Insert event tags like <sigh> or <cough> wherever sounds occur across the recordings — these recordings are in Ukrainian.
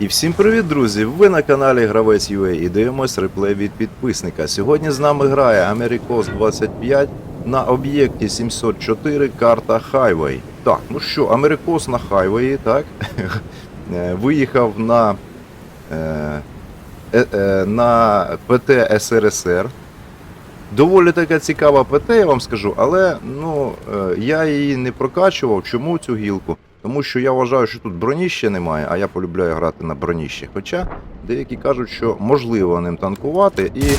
І всім привіт, друзі! Ви на каналі Гравець UA і дивимось реплей від підписника. Сьогодні з нами грає Америкос 25 на об'єкті 704 карта Хайвей. Так, ну що, Америкос на Хайвеї, так? <laughs> Е, Виїхав на, е, е, е, на ПТ СРСР. Доволі така цікава ПТ, я вам скажу, але ну, е, я її не прокачував. Чому цю гілку? Тому що я вважаю, що тут броні ще немає, а я полюбляю грати на броніщі. Хоча деякі кажуть, що можливо ним танкувати. І е,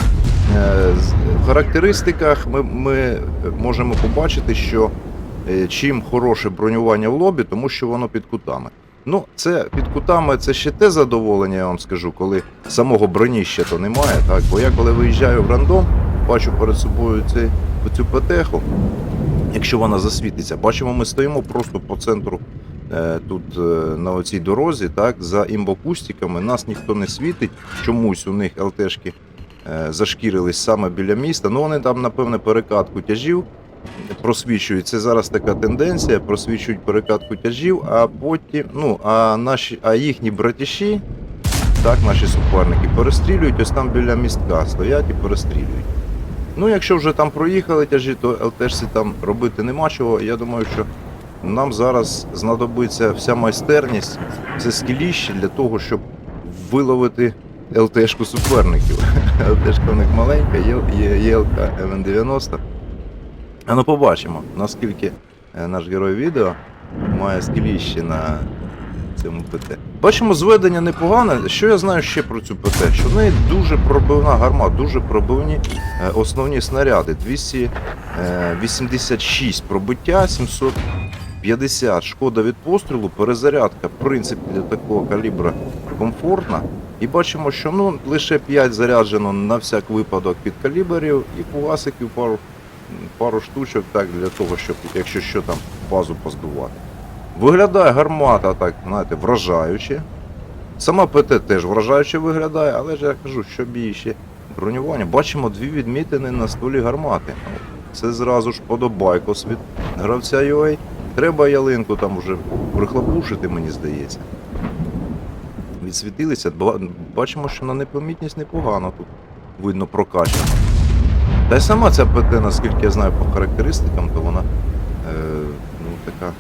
в характеристиках ми, ми можемо побачити, що е, чим хороше бронювання в лобі, тому що воно під кутами. Ну, це під кутами це ще те задоволення, я вам скажу, коли самого броніща то немає. Так? Бо я коли виїжджаю в рандом, бачу перед собою цей, оцю петеху, якщо вона засвітиться, бачимо, ми стоїмо просто по центру тут е, на оцій дорозі, так, за імбокустиками, нас ніхто не світить, чомусь у них ЛТшки е, зашкірились саме біля міста. Ну вони там, напевне, перекатку тяжів просвічують. Це зараз така тенденція, просвічують перекатку тяжів, а потім, ну, а наші, а їхні братіші, так, наші суперники, перестрілюють ось там біля містка, стоять і перестрілюють. Ну, якщо вже там проїхали тяжі, то ЛТшці там робити нема чого. Я думаю, що нам зараз знадобиться вся майстерність, все скіліще для того, щоб виловити ЛТшку суперників. <laughs> ЛТшка в них маленька, є, ЛК МН90. А ну побачимо, наскільки е, наш герой відео має скіліще на цьому ПТ. Бачимо, зведення непогане. Що я знаю ще про цю ПТ? Що в неї дуже пробивна гарма, дуже пробивні е, основні снаряди. 286 пробиття, 750 шкода від пострілу, перезарядка, в принципі, для такого калібра комфортна. І бачимо, що ну, лише 5 заряджено на всяк випадок під калібрів і фугасиків пару, пару штучок так, для того, щоб, якщо що там, базу позбивати. Виглядає гармата так, знаєте, вражаюче. Сама ПТ теж вражаюче виглядає, але ж я кажу, що ще бронювання. Бачимо дві відмітини на столі гармати. Це зразу ж подобайкос від гравця UA. Треба ялинку там вже прихлопушити, мені здається. Відсвітилися. Бачимо, що на непомітність непогано тут видно прокачано. Та й сама ця ПТ, наскільки я знаю по характеристикам, то вона е, ну, така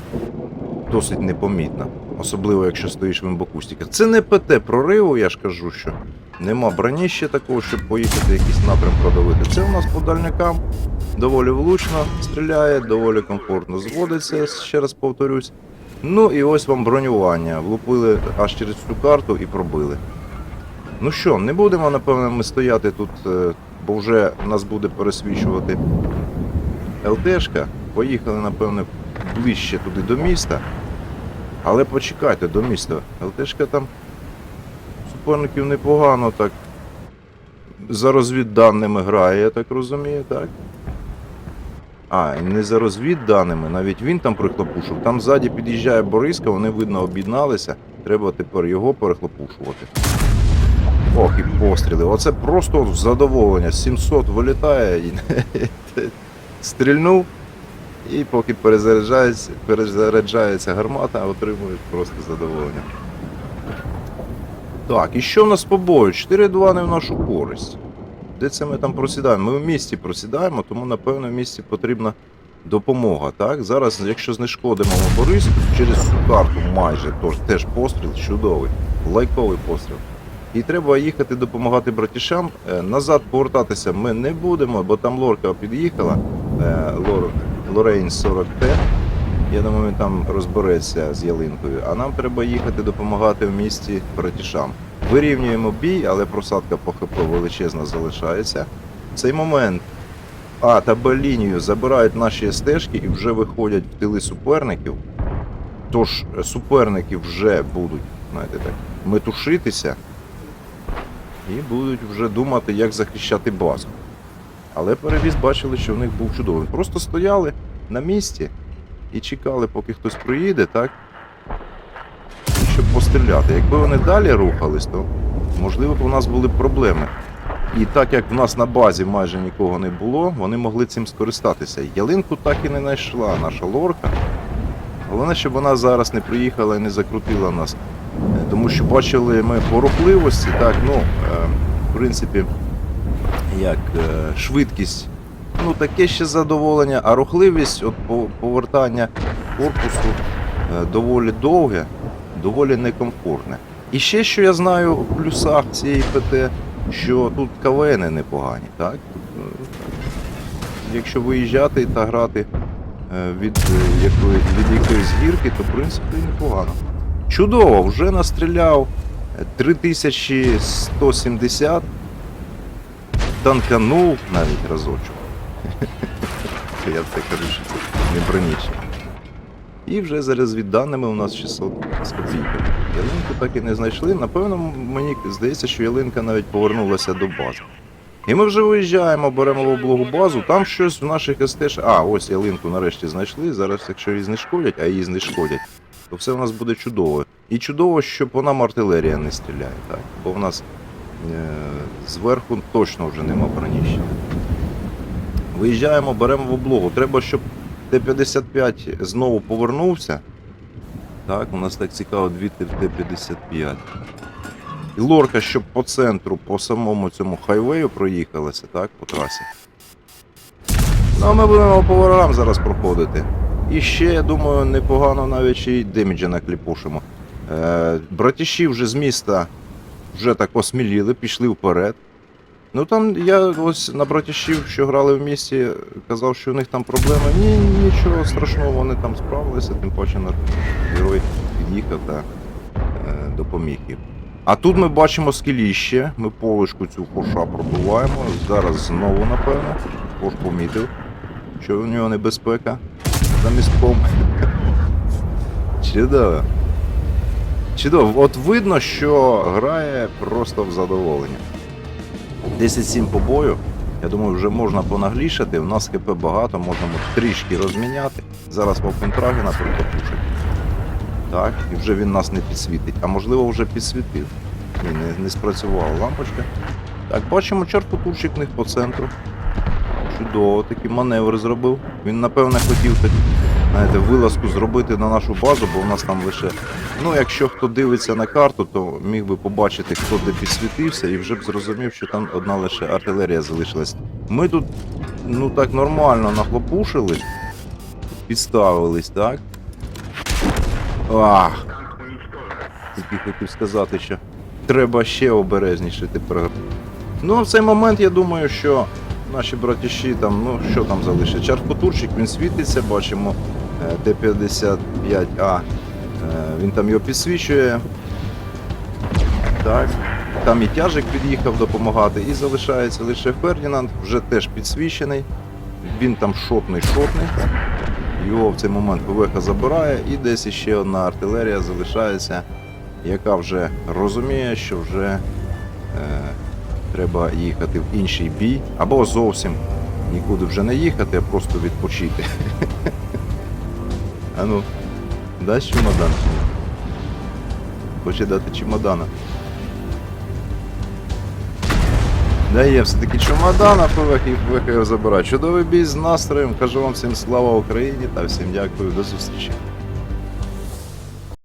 досить непомітна. Особливо, якщо стоїш в імбокустіках. Це не ПТ прориву, я ж кажу, що нема броні ще такого, щоб поїхати якийсь напрям продавити. Це у нас по дальникам доволі влучно стріляє, доволі комфортно зводиться, ще раз повторюсь. Ну і ось вам бронювання. Влупили аж через всю карту і пробили. Ну що, не будемо, напевно, ми стояти тут, е, бо вже нас буде пересвічувати ЛТшка. Поїхали, напевне, ближче туди до міста. Але почекайте до міста. ЛТшка там суперників непогано так. За розвідданими грає, я так розумію, так? А, і не за розвідданими, навіть він там прихлопушив. Там ззаді під'їжджає Бориска, вони видно об'єдналися. Треба тепер його перехлопушувати. Ох, і постріли. Оце просто задоволення. 700 вилітає і <laughs> стрільнув. І поки перезаряджається, перезаряджається гармата, отримуєш просто задоволення. Так, і що в нас по бою? 4-2 не в нашу користь. Де це ми там просідаємо? Ми в місті просідаємо, тому напевно в місті потрібна допомога. Так? Зараз, якщо знешкодимо Борис через всю карту майже, тож теж постріл чудовий, лайковий постріл. І треба їхати допомагати братішам. Е, Назад повертатися ми не будемо, бо там лорка під'їхала. е, Лор, Лорейн 40Т. Я думаю, він там розбереться з ялинкою. А нам треба їхати допомагати в місті братішам. Вирівнюємо бій, але просадка по ХП величезна залишається. В цей момент А та Б лінію забирають наші стежки і вже виходять в тили суперників. Тож е, суперники вже будуть, знаєте так, метушитися і будуть вже думати, як захищати базу. Але перевіз бачили, що в них був чудовий. Просто стояли на місці і чекали, поки хтось приїде, так? Щоб постріляти. Якби вони далі рухались, то можливо б у нас були б проблеми. І так як в нас на базі майже нікого не було, вони могли цим скористатися. Ялинку так і не знайшла наша лорка. Головне, щоб вона зараз не приїхала і не закрутила нас е, Тому що бачили ми по рухливості, так, ну, е, в принципі, як е, швидкість, ну таке ще задоволення, а рухливість от повертання корпусу е, доволі довге, доволі некомфортне. І ще що я знаю в плюсах цієї ПТ, що тут КВН непогані, так? Якщо виїжджати та грати е, від, якої, від якоїсь гірки, то в принципі непогано. Чудово, вже настріляв е, 3170, танканув навіть разочок. Я це кажу, що це не бронічно. І вже за розвідданими у нас 600 з копійками. Ялинку так і не знайшли. Напевно, мені здається, що ялинка навіть повернулася до бази. І ми вже виїжджаємо, беремо в облогу базу, там щось в наших СТ. А, ось ялинку нарешті знайшли. Зараз, якщо її знешкодять, а її знешкодять, то все у нас буде чудово. І чудово, що по нам артилерія не стріляє, так? Бо в нас зверху точно вже нема броніщення. Виїжджаємо, беремо в облогу. Треба, щоб Т-55 знову повернувся. Так, у нас так цікаво, звідти Т-55. І лорка, щоб по центру, по самому цьому хайвею проїхалася, так, по трасі. Ну, а ми будемо по ворогам зараз проходити. І ще, я думаю, непогано навіть й деміджа накліпушимо. Е, братіші вже з міста вже так осміліли, пішли вперед. Ну там я ось на братішів, що грали в місті, казав, що у них там проблеми. Ні, нічого страшного, вони там справилися, тим паче наш герой під'їхав та е, допоміг їм. А тут ми бачимо скеліще, ми полишку цю коша пробуваємо. Зараз знову, напевно. Кош помітив, що у нього небезпека за містком. <laughs> Чудово. Чудово. От видно, що грає просто в задоволення. 10-7 по бою. Я думаю, вже можна понаглішати. У нас ХП багато, можемо трішки розміняти. Зараз Вовкентрагена протопушить. Так, і вже він нас не підсвітить. А можливо вже підсвітив. Ні, не, не спрацювала лампочка. Так, бачимо чарпотурчик в них по центру. Чудово, такий маневр зробив. Він, напевне, хотів так, знаєте, вилазку зробити на нашу базу, бо у нас там лише. Ну, якщо хто дивиться на карту, то міг би побачити, хто де підсвітився, і вже б зрозумів, що там одна лише артилерія залишилась. Ми тут, ну так нормально нахлопушили, підставились, так? Ах! Тільки хотів сказати, що треба ще обережніше тепер. Ну, в цей момент я думаю, що наші братіші там, ну що там залишить? Чарпотурчик, він світиться, бачимо е, Т-55А. е, Він там його підсвічує. Так. Там і тяжик під'їхав допомагати, і залишається лише Фердінанд, вже теж підсвічений. Він там шотний шотний. Його в цей момент ПВХ забирає, і десь іще одна артилерія залишається, яка вже розуміє, що вже е, треба їхати в інший бій, або зовсім нікуди вже не їхати, а просто відпочити. <laughs> А ну, дасть чемодан? Хоче дати чемодана. Дає все-таки чемодана, ПВХ і ПВХ його забирає. Чудовий бій з настроєм. Кажу вам всім слава Україні та всім дякую, до зустрічі.